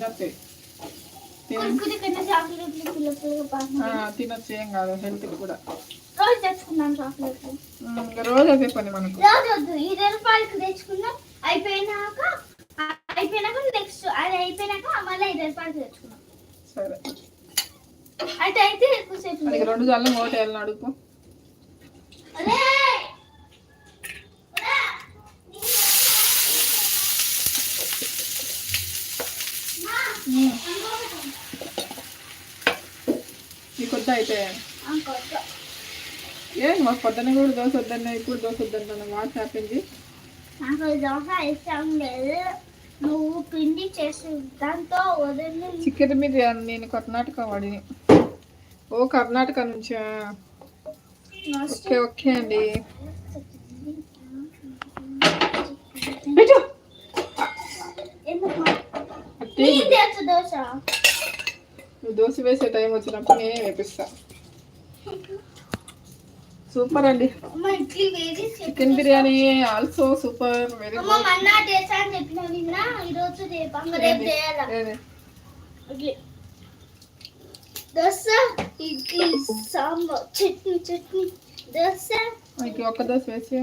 తినొచ్చు తినొచ్చు ఏం కాదు హెల్త్ కూడా రోజు తెచ్చుకున్నాం చాక్లెట్లు రోజు అదే పని మనకు రోజు వద్దు ఇరవై రూపాయలకి తెచ్చుకున్నాం అయిపోయినాక అయిపోయినాక నెక్స్ట్ అది అయిపోయినాక మళ్ళీ ఇరవై రూపాయలకి తెచ్చుకున్నాం సరే అయితే అయితే ఎక్కువసేపు రెండు సార్లు ఓటు వెళ్ళిన అడుగు నీకు వద్దా అయితే? ఏం మాకు పొద్దున్న కూడా దోశ వద్దన్నా ఇప్పుడు దోశ వద్దన్నా వాట్ హ్యాపింది నాకు దోశ ఇష్టం లేదు. నువ్వు పిండి చేసి దాంతో వదిలి చికెన్ బిర్యానీ నేను కర్ణాటక వాడిని. ఓ కర్ణాటక నుంచా? ఓకే ఓకే అండి పెట్టు. ఎందుకు అట్టి నీకు తెలుసు దోశ నువ్వు దోశ వేసే టైం వచ్చినప్పుడు నేనే వేపిస్తా. సూపర్ అండి. Chicken biryani also super very good. Dosa idli sambar chutney chutney. Dosa. ఒక్క దోశ వేసి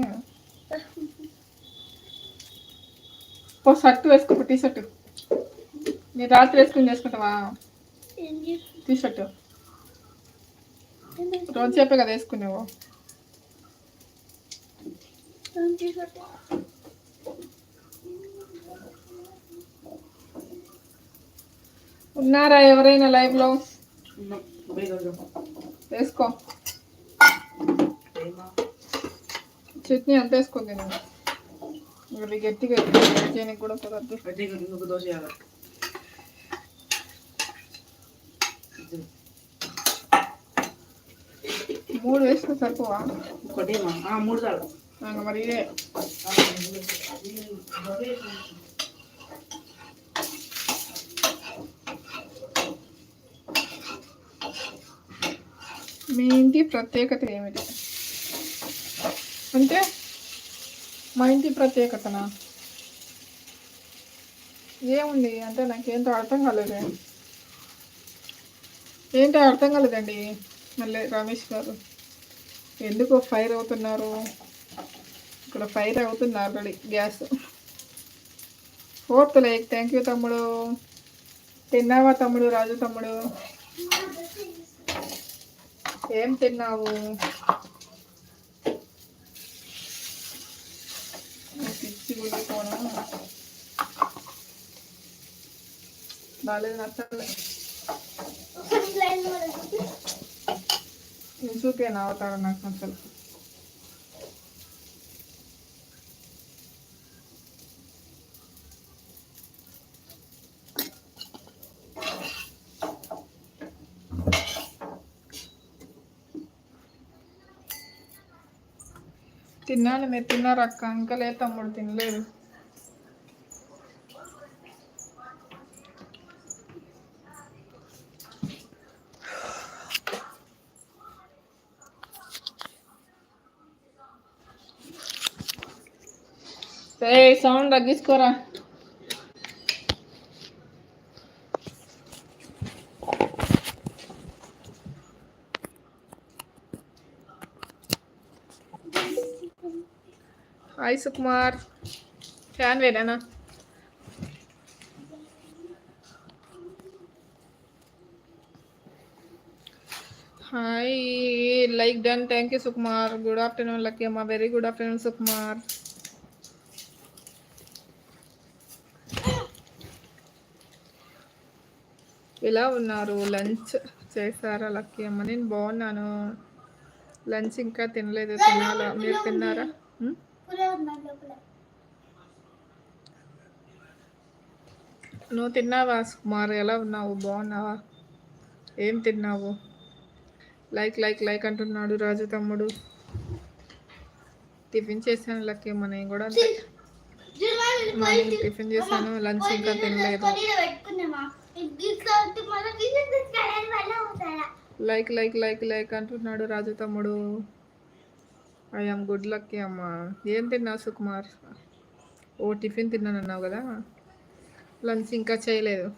ఓ షర్ట్ వేసుకో టీ షర్ట్. నేను రాత్రి వేసుకుని చేసుకుంటావా? టీ షర్ట్ రోజు చెప్పే కదా వేసుకునేవు. ఉన్నారా ఎవరైనా లైవ్లో వేసుకో. చట్నీ అంత వేసుకుంది నేను గట్టిగా చేయడానికి కూడా కుదరదు. మూడు వేసుకో సరిపోవా? మూడు సార్లు నాకు మరి ఇదే మీ ఇంటి ప్రత్యేకత ఏమిటి? అంటే మా ఇంటి ప్రత్యేకతనా? ఏముంది? అంటే నాకేంటో అర్థం కాలేదే. ఏంటో అర్థం కాలేదండి. మళ్ళీ రమేష్ గారు. ఎందుకు ఫైర్ అవుతున్నారు? ఇక్కడ ఫైర్ అవుతుంది already gas fourth like thank you తమ్ముడు. తిన్నావా తమ్ముడు రాజు తమ్ముడు? ఏం తిన్నావు? పిచ్చి గుడిపోను బాగాలేదు నచ్చలేదు నేను చూపాను అవతారం నాకు అసలు. తిన్నాను మీరు తిన్నారు అక్క ఇంకా లేదు తమ్ముడు తినలేదు. సౌండ్ తగ్గించుకోరా. హాయ్ సుకుమార్ ఫ్యాన్ వేరేనా? Hi like done thank you Sukumar good afternoon Lucky అమ్మ వెరీ గుడ్ ఆఫ్టర్నూన్ ఎలా ఉన్నారు? లంచ్ చేశారా లక్కీ అమ్మ? నేను బాగున్నాను. లంచ్ ఇంకా తినలేదు. తినాలా? మీరు తిన్నారా? నువ్వు తిన్నావా సుకుమార్? ఎలా ఉన్నావు? బాగున్నావా? ఏం తిన్నావు? లైక్ లైక్ లైక్ అంటున్నాడు రాజు తమ్ముడు. టిఫిన్ చేశాను లక్కీ అమ్మ. నేను కూడా. మార్నింగ్ టిఫిన్ చేశాను. లంచ్ ఇంకా తినలేదు. లైక్ లైక్ లైక్ లైక్ అంటున్నాడు రాజు తమ్ముడు. ఐఎమ్ గుడ్ లక్కీ అమ్మ. ఏం తిన్నావు సుకుమార్? ఓ టిఫిన్ తిన్నాను అన్నావు కదా? లంచ్ ఇంకా చేయలేదు.